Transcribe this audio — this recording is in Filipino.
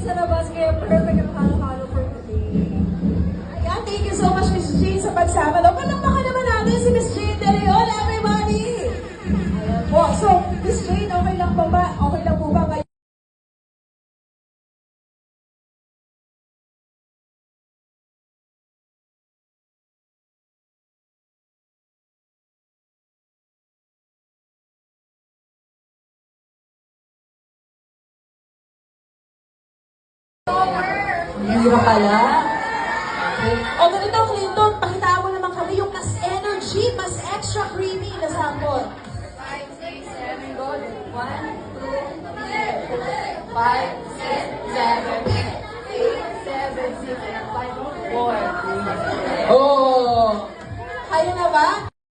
late sa labas, kaya perfect ang halo-halo for today. Ayan, ah, thank you so much, Miss Jean, sa pagsama. O, palakpakan naman natin si Miss Jean De Leon, everybody! Ayan po. So, Miss Jean, Mira pala. Okay. O ganito, Clinton, pakitaan mo naman kami yung mas energy, mas extra creamy na sample. 5, 6, 7, go. 1, 2, 3, 4, 5, 6, 7, 8, 7, 6, 5, 4. Oh!